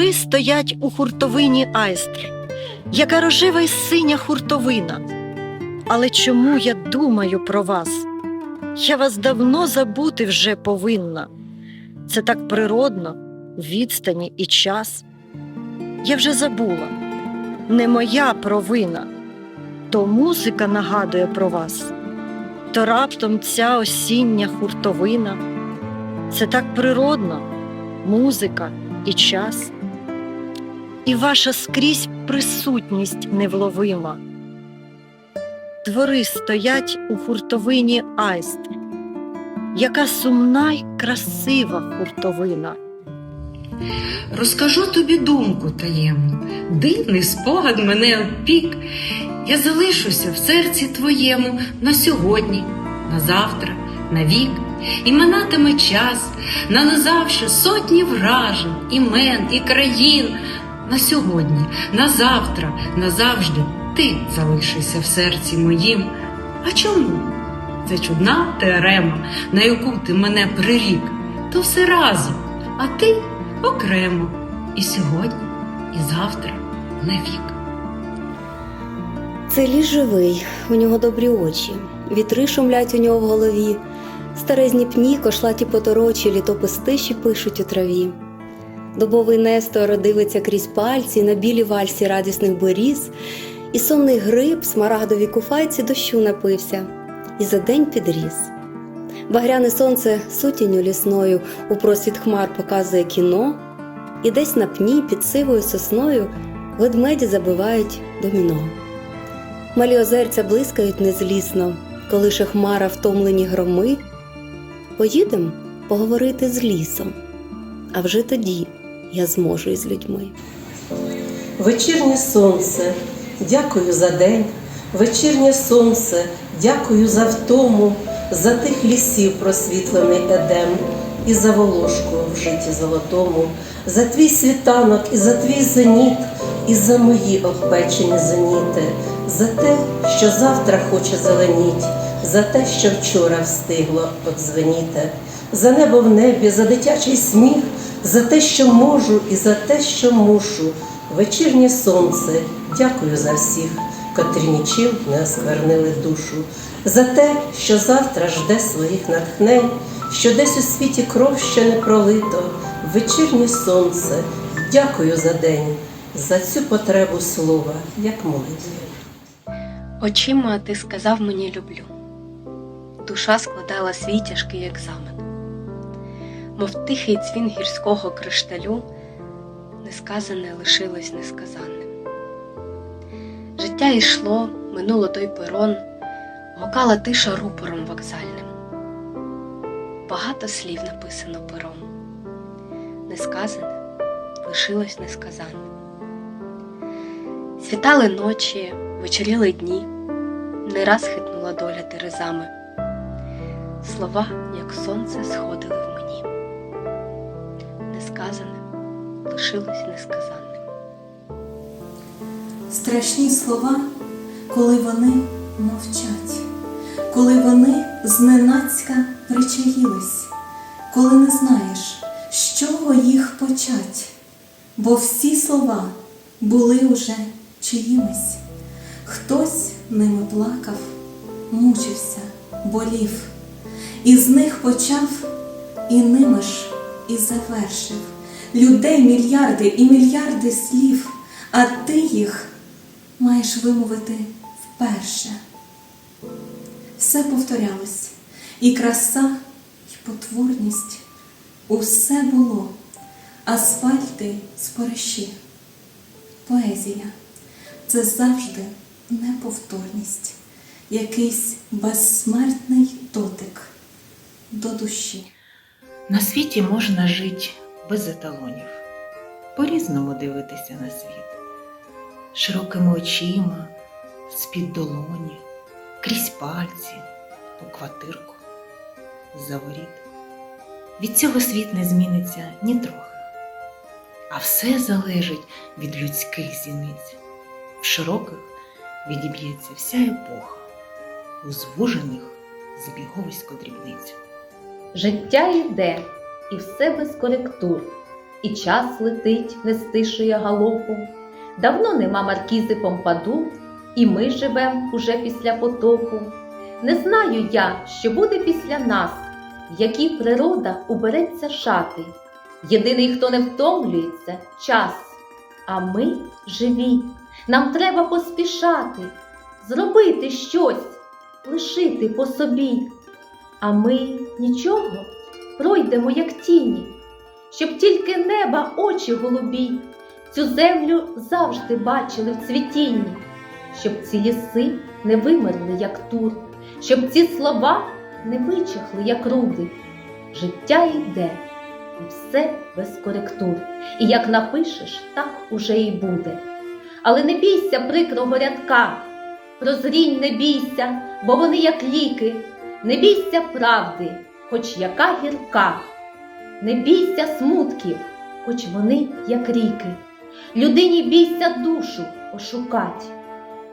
Двори стоять у хуртовині айстри, яка рожева й синя хуртовина. Але чому я думаю про вас? Я вас давно забути вже повинна. Це так природно, відстані і час. Я вже забула, не моя провина, то музика нагадує про вас, то раптом ця осіння хуртовина. Це так природно, музика і час, і ваша скрізь присутність невловима. Двори стоять у хуртовині айстри, яка сумна й красива хуртовина. Розкажу тобі думку таємну, дивний спогад мене опік. Я залишуся в серці твоєму на сьогодні, на завтра, на вік. І минатиме час, нанизавши сотні вражень, імен і країн. На сьогодні, на завтра, назавжди ти залишишся в серці моїм. А чому? Це чудна теорема, на яку ти мене прирік, то все разом, а ти окремо. І сьогодні, і завтра навік. Це ліс живий, у нього добрі очі, вітри шумлять у нього в голові, старезні пні, кошлаті поторочі, літопис тиші пишуть у траві. Добовий Нестор дивиться крізь пальці на білі вальсі радісних боріз, і сонний гриб, смарагдові куфайці дощу напився, і за день підріс. Багряне сонце сутінню лісною у просвіт хмар показує кіно, і десь на пні під сивою сосною ведмеді забивають доміно. Малі озерця блискають незлісно, коли хмара втомлені громи. Поїдем поговорити з лісом, а вже тоді я зможу із людьми. Вечірнє сонце, дякую за день, вечірнє сонце, дякую за втому, за тих лісів просвітлений едем, і за волошку в житті золотому, за твій світанок і за твій зеніт, і за мої обпечені зеніти, за те, що завтра хоче зеленіть, за те, що вчора встигло подзвеніти, за небо в небі, за дитячий сміх, за те, що можу, і за те, що мушу. Вечірнє сонце, дякую за всіх, котрі нічим не осквернили душу, за те, що завтра жде своїх натхнень, що десь у світі кров ще не пролито. Вечірнє сонце, дякую за день, за цю потребу слова, як молитві. Очима ти сказав мені люблю. Душа складала свій тяжкий екзамен, мов тихий дзвін гірського кришталю, несказане лишилось несказанним. Життя йшло, минуло той перон, гукала тиша рупором вокзальним. Багато слів написано пером, несказане лишилось несказанним. Світали ночі, вечоріли дні, не раз хитнула доля терезами. Слова, як сонце, сходили в мені. Несказане лишилось несказанним. Страшні слова, коли вони мовчать, коли вони зненацька причаїлись, коли не знаєш, з чого їх почать, бо всі слова були уже чиїмись. Хтось ними плакав, мучився, болів, і з них почав, і ними ж і завершив. Людей мільярди і мільярди слів, а ти їх маєш вимовити вперше. Все повторялось, і краса, і потворність усе було, асфальти спориші. Поезія це завжди неповторність, якийсь безсмертний дотик до душі. На світі можна жити без еталонів, по-різному дивитися на світ, широкими очима, з-під долоні, крізь пальці, у квартирку, за воріт. Від цього світ не зміниться ні трохи, а все залежить від людських зіниць. В широких відіб'ється вся епоха, у звужених збіговисько дрібниць. Життя йде, і все без коректур. і час летить, не стишує галопу. Давно нема маркізи Помпаду, і ми живем уже після потопу. Не знаю я, що буде після нас, які природа убереться шати. Єдиний, хто не втомлюється, час. А ми живі. Нам треба поспішати, зробити щось, лишити по собі. А ми нічого пройдемо, як тіні, щоб тільки неба очі голубі, цю землю завжди бачили в цвітінні, щоб ці ліси не вимерли, як тур, щоб ці слова не вичахли, як руди. Життя йде, і все без коректур. І як напишеш, так уже і буде. Але не бійся прикрого рядка, прозрінь не бійся, бо вони як ліки, не бійся правди, хоч яка гірка, не бійся смутків, хоч вони як ріки. Людині бійся душу ошукать,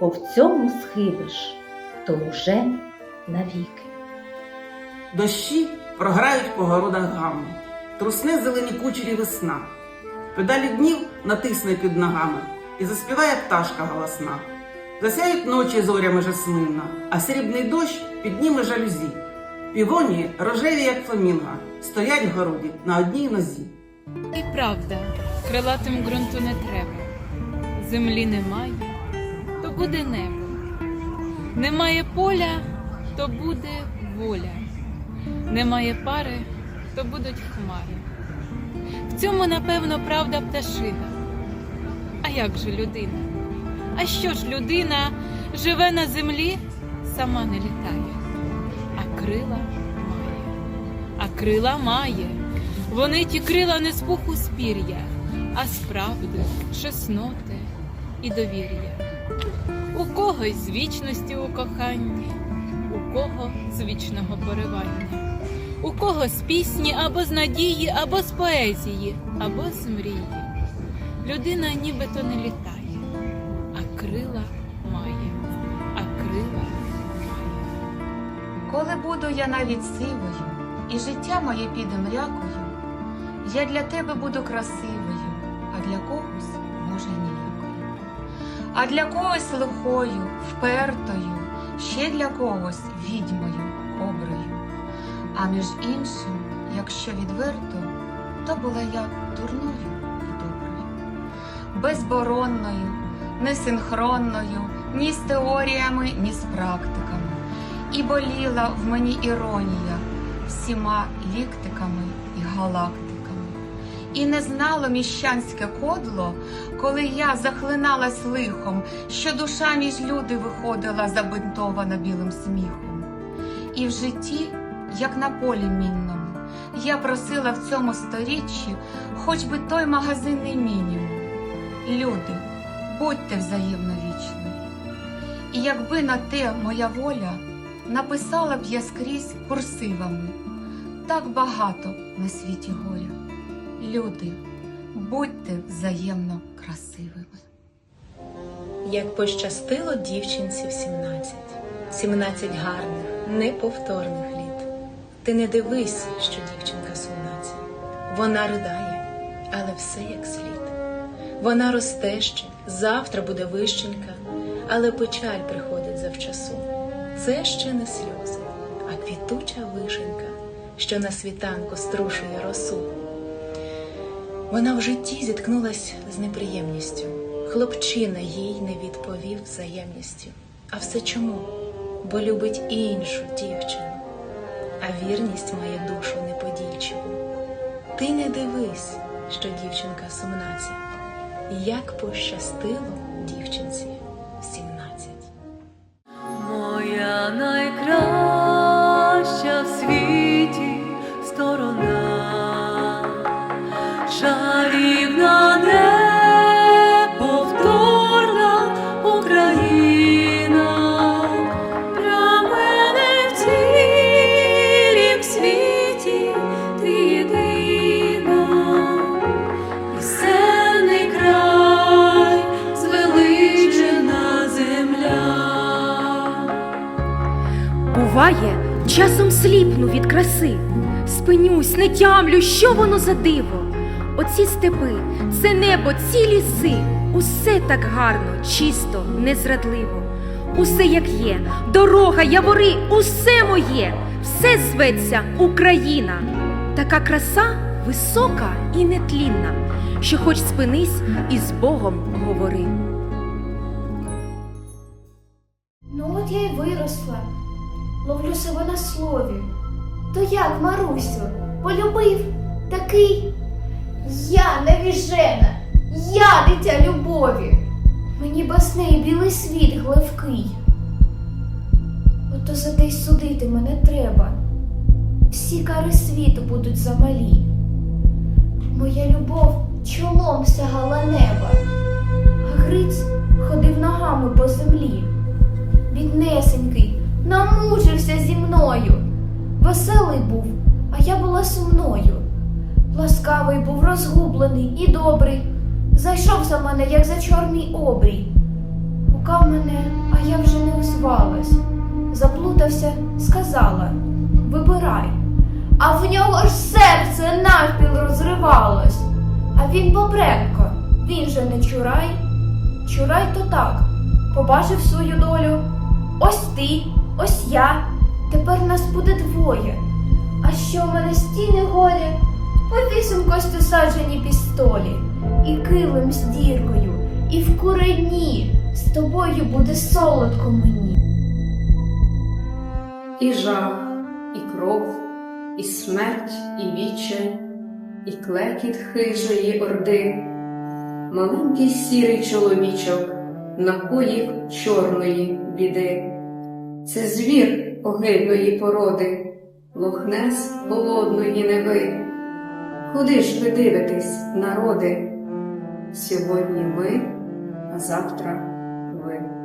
бо в цьому схибиш, то уже навіки. Дощі програють по городах гаму, трусне зелені кучері весна. Педалі днів натисне під ногами і заспіває пташка голосна. Засяють ночі зорями жасминна, а срібний дощ підніме жалюзі. Півоні рожеві, як фламінга, стоять в городі на одній нозі. І правда, крилатим ґрунту не треба. Землі немає, то буде небо. Немає поля, то буде воля. Немає пари, то будуть хмари. В цьому, напевно, правда пташина. А як же людина? А що ж людина живе на землі, сама не літає, а крила має, а крила має. Вони ті крила не з пуху з пір'я, а з правди, чесноти і довір'я. У когось з вічності у коханні, у кого з вічного поривання, у кого з пісні або з надії, або з поезії, або з мрії. Людина нібито не літає, крила має, а крила має. Коли буду я навіть сивою, і життя моє піде мрякою, я для тебе буду красивою, а для когось, може, ніякою. А для когось лихою, впертою, ще для когось відьмою, коброю. А між іншим, якщо відверто, то була я дурною і доброю, безборонною, несинхронною, ні з теоріями, ні з практиками. І боліла в мені іронія всіма ліктиками і галактиками. І не знало міщанське кодло, коли я захлиналась лихом, що душа між люди виходила забинтована білим сміхом. І в житті, як на полі мінному, я просила в цьому сторіччі хоч би той магазинний мінімум. Люди, будьте взаємно вічні. І якби на те моя воля, написала б я скрізь курсивами. Так багато на світі горя. Люди, будьте взаємно красивими. Як пощастило дівчинці в 17, 17 гарних, неповторних літ. Ти не дивись, що дівчинка сумнаці. Вона ридає, але все як слід. Вона росте ще, завтра буде вищенка, але печаль приходить завчасу. Це ще не сльози, а квітуча вишенька, що на світанку струшує росу. Вона в житті зіткнулась з неприємністю. Хлопчина їй не відповів взаємністю. А все чому? Бо любить іншу дівчину, а вірність має душу неподійчиву. Ти не дивись, що дівчинка сумнаці, як пощастило дівчинці в сімнадцять. Краси, спинюсь, не тямлю, що воно за диво. оці степи, це небо, ці ліси, усе так гарно, чисто, незрадливо. Усе як є, дорога, явори, усе моє, все зветься Україна. Така краса висока і нетлінна, що хоч спинись і з Богом говори. Ну от я й виросла, ловлю себе на слові. То як, Марусю, полюбив такий? Я невіжена, я дитя любові. Мені без неї білий світ гливкий. Ото за те й судити мене треба. Всі кари світу будуть замалі. Моя любов чолом сягала неба, а Гриць ходив ногами по землі біднесенький, намучився зі мною. Веселий був, а я була сумною. Ласкавий був розгублений і добрий. Зайшов за мене, як за чорний обрій. Гукав мене, а я вже не озвалась. Заплутався, сказала Вибирай. А в нього ж серце навпіл розривалось. А він бобренко, він же не чурай. Чурай то так, побачив свою долю. Ось ти, ось я, тепер нас буде двоє. А що в мене стіни голі, повісим костюсаджені пістолі, і килим з діркою, і в курені з тобою буде солодко мені. І жах, і кров, і смерть, і віче, і клекіт хижої орди. Маленький сірий чоловічок напоїв чорної біди. Це звір огидної породи, лохнес голодної неви. Куди ж ви дивитесь, народи? Сьогодні ми, а завтра ви.